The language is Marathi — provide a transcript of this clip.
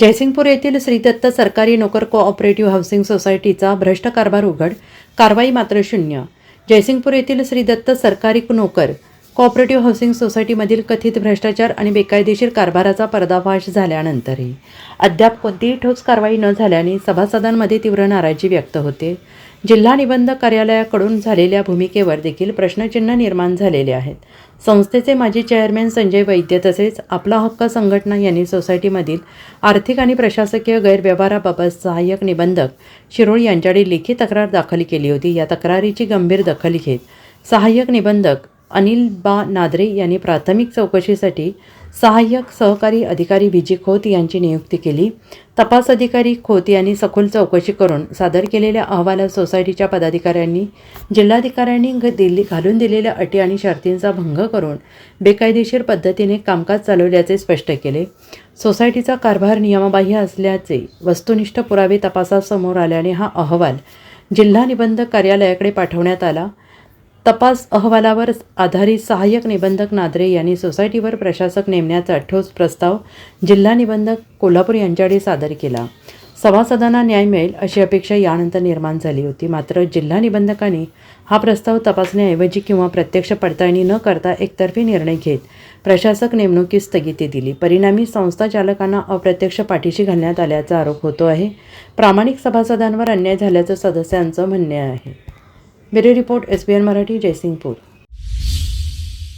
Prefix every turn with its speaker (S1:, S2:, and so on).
S1: जयसिंगपूर येथील श्रीदत्त सरकारी नोकर कोऑपरेटिव्ह हाऊसिंग सोसायटीचा भ्रष्ट कारभार उघड कारवाई मात्र शून्य. जयसिंगपूर येथील श्रीदत्त सरकारी नोकर कॉपरेटिव्ह हाऊसिंग सोसायटीमधील कथित भ्रष्टाचार आणि बेकायदेशीर कारभाराचा पर्दाफाश झाल्यानंतरही अद्याप कोणतीही ठोस कारवाई न झाल्याने सभासदांमध्ये तीव्र नाराजी व्यक्त होते. जिल्हा निबंधक कार्यालयाकडून झालेल्या भूमिकेवर देखील प्रश्नचिन्ह निर्माण झालेले आहेत. संस्थेचे माजी चेअरमॅन संजय वैद्य तसेच आपला हक्क संघटना यांनी सोसायटीमधील आर्थिक आणि प्रशासकीय गैरव्यवहाराबाबत सहाय्यक निबंधक शिरोळ यांच्याकडे लेखी तक्रार दाखल केली होती. या तक्रारीची गंभीर दखल घेत सहाय्यक निबंधक अनिल बा नादरे यांनी प्राथमिक चौकशीसाठी सहाय्यक सहकारी अधिकारी विजी खोत यांची नियुक्ती केली. तपास अधिकारी खोत यांनी सखोल चौकशी करून सादर केलेल्या अहवालात सोसायटीच्या पदाधिकाऱ्यांनी जिल्हाधिकाऱ्यांनी घ- घालून दिलेल्या अटी आणि शर्तींचा भंग करून बेकायदेशीर पद्धतीने कामकाज चालवल्याचे स्पष्ट केले. सोसायटीचा कारभार नियमबाह्य असल्याचे वस्तुनिष्ठ पुरावे तपासासमोर आल्याने हा अहवाल जिल्हा निबंधक कार्यालयाकडे पाठवण्यात आला. तपास अहवालावर आधारित सहाय्यक निबंधक नादरे यांनी सोसायटीवर प्रशासक नेमण्याचा ठोस प्रस्ताव जिल्हा निबंधक कोल्हापूर यांच्याकडे सादर केला. सभासदांना न्याय मिळेल अशी अपेक्षा यानंतर निर्माण झाली होती. मात्र जिल्हा निबंधकांनी हा प्रस्ताव तपासण्याऐवजी किंवा प्रत्यक्ष पडताळणी न करता एकतर्फी निर्णय घेत प्रशासक नेमणुकीस स्थगिती दिली. परिणामी संस्था चालकांना अप्रत्यक्ष पाठीशी घालण्यात आल्याचा आरोप होतो आहे. प्रामाणिक सभासदांवर अन्याय झाल्याचं सदस्यांचं म्हणणे आहे. Bureau report S B N Marathi Jaysingpur.